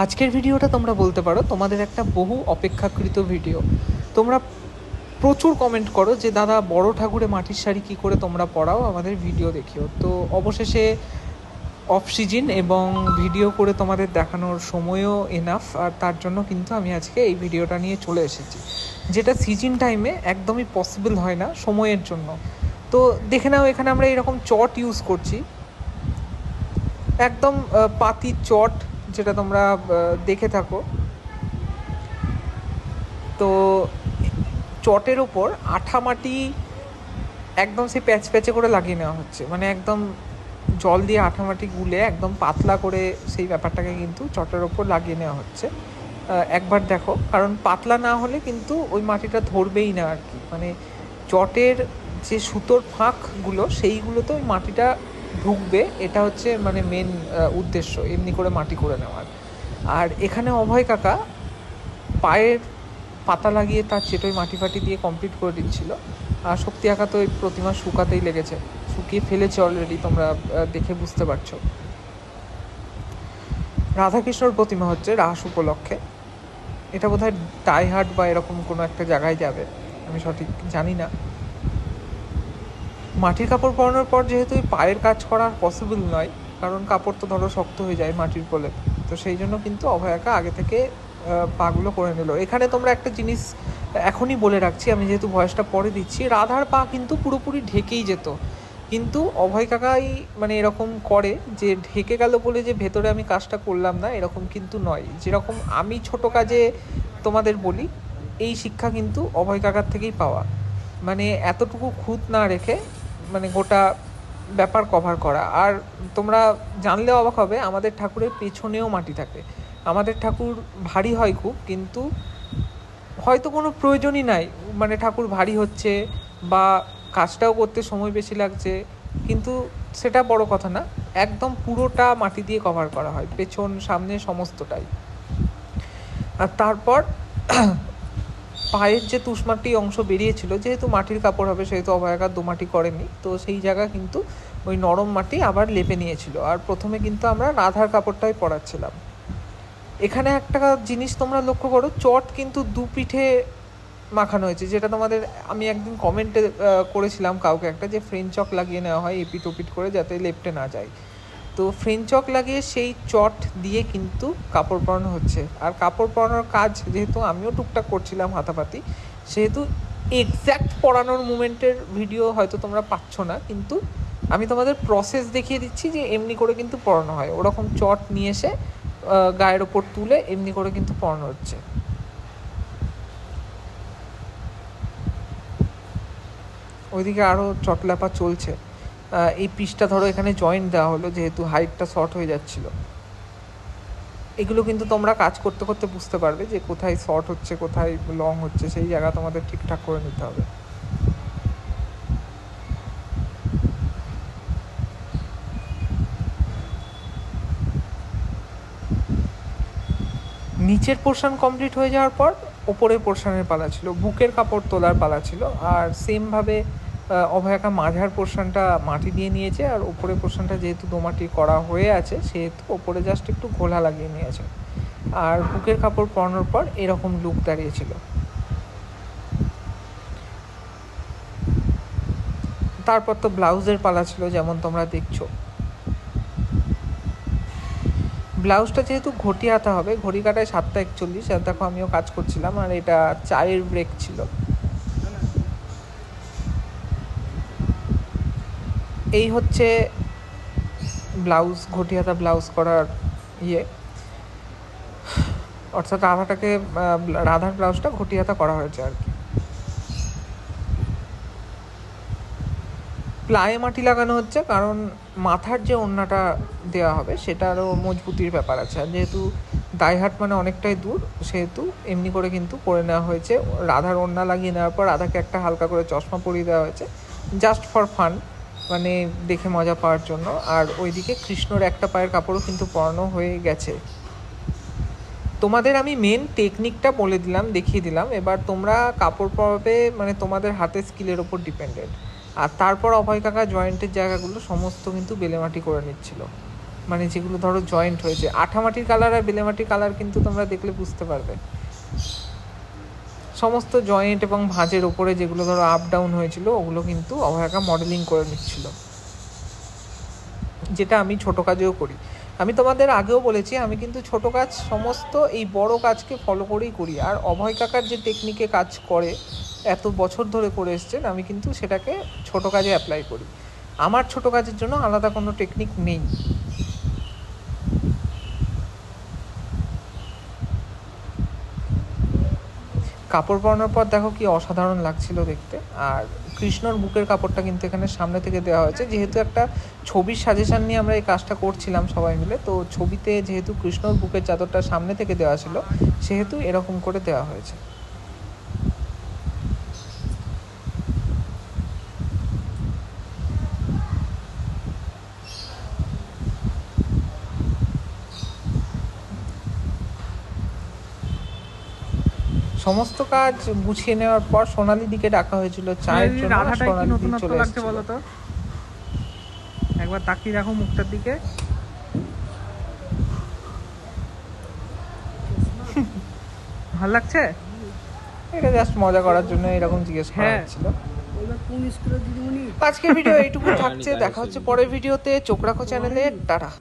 আজকের ভিডিওটা তোমরা বলতে পারো, তোমাদের একটা বহু অপেক্ষাকৃত ভিডিও। তোমরা প্রচুর কমেন্ট করো যে, দাদা, বড় ঠাকুরে মাটির শাড়ি কী করে তোমরা পড়াও আমাদের ভিডিও দেখিও। তো অবশেষে অফ সিজন এবং ভিডিও করে তোমাদের দেখানোর সময়ও এনাফ আর তার জন্য কিন্তু আমি আজকে এই ভিডিওটা নিয়ে চলে এসেছি। যেটা সিজন টাইমে একদমই পসিবল হয় না সময়ের জন্য। তো দেখে নাও, এখানে আমরা এরকম চট ইউজ করছি। একদম পাতি চট যেটা তোমরা দেখে থাকো। তো চটের ওপর আঠা মাটি একদম সেই প্যাচ প্যাচে করে লাগিয়ে নেওয়া হচ্ছে। মানে একদম জল দিয়ে আঠা মাটি গুলে একদম পাতলা করে সেই ব্যাপারটাকে কিন্তু চটের ওপর লাগিয়ে নেওয়া হচ্ছে। একবার দেখো, কারণ পাতলা না হলে কিন্তু ওই মাটিটা ধরবেই না আর কি। মানে চটের যে সুতোর ফাঁকগুলো, সেইগুলোতে ওই মাটিটা ঢুকবে, এটা হচ্ছে মানে মেন উদ্দেশ্য, এমনি করে মাটি করে নেওয়ার। আর এখানে অভয় কাকা পায়ের পাতা লাগিয়ে তার চেটোই মাটি ফাটি দিয়ে কমপ্লিট করে দিচ্ছিল। আর শক্তি আঁকা তো ওই প্রতিমা শুকাতেই লেগেছে, শুকিয়ে ফেলেছে অলরেডি তোমরা দেখে বুঝতে পারছ। রাধাকৃষ্ণর প্রতিমা হচ্ছে রাস উপলক্ষে। এটা বোধহয় ডাইহাট বা এরকম কোনো একটা জায়গায় যাবে, আমি সঠিক জানি না। মাটির কাপড় পরানোর পর যেহেতু পায়ের কাজ করা পসিবল নয়, কারণ কাপড় তো ধরো শক্ত হয়ে যায় মাটির কোলে, তো সেই জন্য কিন্তু অভয়াকা আগে থেকে পাগুলো করে নিল। এখানে তোমরা একটা জিনিস এখনই বলে রাখছি, আমি যেহেতু ভয়েসটা পরে দিচ্ছি, রাধার পা কিন্তু পুরোপুরি ঢেকেই যেত। কিন্তু অভয় কাকাই মানে এরকম করে যে ঢেকে গেল বলে যে ভেতরে আমি কাজটা করলাম না, এরকম কিন্তু নয়। যেরকম আমি ছোট কাজে তোমাদের বলি, এই শিক্ষা কিন্তু অভয় কাকার থেকেই পাওয়া। মানে এতটুকু খুঁত না রেখে মানে গোটা ব্যাপার কভার করা। আর তোমরা জানলেও অবাক হবে, আমাদের ঠাকুরের পেছনেও মাটি থাকে। আমাদের ঠাকুর ভারী হয় খুব, কিন্তু হয়তো কোনো প্রয়োজনই নাই। মানে ঠাকুর ভারী হচ্ছে বা কাজটাও করতে সময় বেশি লাগছে, কিন্তু সেটা বড় কথা না। একদম পুরোটা মাটি দিয়ে কভার করা হয়, পেছন সামনে সমস্তটাই। আর তারপর পায়ের যে তুষমাটি অংশ বেরিয়েছিল, যেহেতু মাটির কাপড় হবে, সেহেতু অভয়াকার দোমাটি করেনি। তো সেই জায়গা কিন্তু ওই নরম মাটি আবার লেপে নিয়েছিল। আর প্রথমে কিন্তু আমরা রাধার কাপড়টাই পরাচ্ছিলাম। এখানে একটা জিনিস তোমরা লক্ষ্য করো, চট কিন্তু দু পিঠে মাখানো হয়েছে, যেটা তোমাদের আমি একদিন কমেন্টে করেছিলাম কাউকে একটা, যে ফ্রেঞ্চ চক লাগিয়ে নেওয়া হয় এপিট ওপিট করে যাতে লেপটে না যায়। তো ফ্রেঞ্চ চক লাগিয়ে সেই চট দিয়ে কিন্তু কাপড় পরানো হচ্ছে। আর কাপড় পরানোর কাজ যেহেতু আমিও টুকটাক করছিলাম হাতাপাতি, সেহেতু এক্স্যাক্ট পরানোর মুমেন্টের ভিডিও হয়তো তোমরা পাচ্ছ না, কিন্তু আমি তোমাদের প্রসেস দেখিয়ে দিচ্ছি যে এমনি করে কিন্তু পরানো হয়। ওরকম চট নিয়ে এসে গায়ের ওপর তুলে এমনি করে কিন্তু পরানো হচ্ছে। ওইদিকে আরও চটলাপা চলছে। এই পিসটা ধরো এখানে জয়েন্ট দেওয়া হলো, যেহেতু হাইটটা শর্ট হয়ে যাচ্ছিল। এগুলো কিন্তু তোমরা কাজ করতে করতে বুঝতে পারবে যে কোথায় শর্ট হচ্ছে, কোথায় লং হচ্ছে, সেই জায়গা তোমাদের ঠিকঠাক করে নিতে হবে। নিচের পোর্শন কমপ্লিট হয়ে যাওয়ার পর, ওপরের পোর্শনের পালা ছিল। বুকের কাপড় তোলার পালা ছিল। আর সেমভাবে অভয়াকা মাঝার পোর্শনটা মাটি দিয়ে নিয়েছে আর ওপরের পোর্শনটা যেহেতু দোমাটি করা হয়ে আছে, সেহেতু ওপরে জাস্ট একটু ঘোলা লাগিয়ে নিয়েছে। আর বুকের কাপড় পরানোর পর এরকম লুক দাঁড়িয়েছিল। তারপর তো ব্লাউজের পালা ছিল যেমন তোমরা দেখছ। ব্লাউজটা যেহেতু ঘটি হাতা হবে, ঘড়ি কাটায় সাতটা একচল্লিশ, আর দেখো আমিও কাজ করছিলাম, আর এটা চায়ের ব্রেক ছিল। এই হচ্ছে ব্লাউজ ঘটি হাতা ব্লাউজ করার ইয়ে। অর্থাৎ রাধাটাকে রাধার ব্লাউজটা ঘটি হাতা করা হয়েছে আর কি। প্লায়ে মাটি লাগানো হচ্ছে কারণ মাথার যে ওড়নাটা দেওয়া হবে সেটারও মজবুতির ব্যাপার আছে। আর যেহেতু দাইহাট মানে অনেকটাই দূর, সেহেতু এমনি করে কিন্তু করে নেওয়া হয়েছে। রাধার ওড়না লাগিয়ে নেওয়ার পর রাধাকে একটা হালকা করে চশমা পরিয়ে দেওয়া হয়েছে জাস্ট ফর ফান মানে দেখে মজা পাওয়ার জন্য। আর ওইদিকে কৃষ্ণর একটা পায়ের কাপড়ও কিন্তু পরানো হয়ে গেছে। তোমাদের আমি মেন টেকনিকটা বলে দিলাম, দেখিয়ে দিলাম। এবার তোমরা কাপড় পরাবে মানে তোমাদের হাতের স্কিলের ওপর ডিপেন্ডেন্ট আর তারপর অভয় কাকা জয়েন্টের জায়গাগুলো সমস্ত কিন্তু বেলেমাটি করে নিচ্ছিল। মানে যেগুলো ধরো জয়েন্ট হয়েছে। আঠামাটির কালার আর বেলেমাটির কালার কিন্তু তোমরা দেখলে বুঝতে পারবে। সমস্ত জয়েন্ট এবং ভাঁজের ওপরে যেগুলো ধরো আপ ডাউন হয়েছিল, ওগুলো কিন্তু অভয়াকা মডেলিং করে নিচ্ছিল। যেটা আমি ছোট কাজেও করি। আমি তোমাদের আগেও বলেছি, আমি কিন্তু ছোট কাজ সমস্ত এই বড় কাজকে ফলো করেই করি। আর অভয় কাকার যে টেকনিকে কাজ করে, এত বছর ধরে করে এসছেন, আমি কিন্তু সেটাকে ছোট কাজে অ্যাপ্লাই করি। আমার ছোট কাজের জন্য আলাদা কোনো টেকনিক নেই। কাপড় পরানোর পর দেখো কি অসাধারণ লাগছিল দেখতে। আর কৃষ্ণর বুকের কাপড়টা কিন্তু এখানে সামনে থেকে দেওয়া হয়েছে। যেহেতু একটা ছবির সাজেশান নিয়ে আমরা এই কাজটা করছিলাম সবাই মিলে, তো ছবিতে যেহেতু কৃষ্ণর বুকের চাদরটা সামনে থেকে দেওয়া ছিল, সেহেতু এরকম করে দেওয়া হয়েছে। সমস্ত কাজ গুছিয়ে নেওয়ার পর সোনালি দিকে ডাকা হয়েছিল চায়ের জন্য সোনালি চলে লাগছে এসেছিল। বলো তো একবার তাকিয়ে দেখো মুখটার দিকে। ভালো লাগছে? এটা জাস্ট মজা করার জন্য এরকম জিজ্ঞেস করা হ্যাঁ। হচ্ছিল। আজকের ভিডিও এইটুকু থাকছে দেখা হচ্ছে পরের ভিডিওতে চোখ রাখো চ্যানেলে টাটা।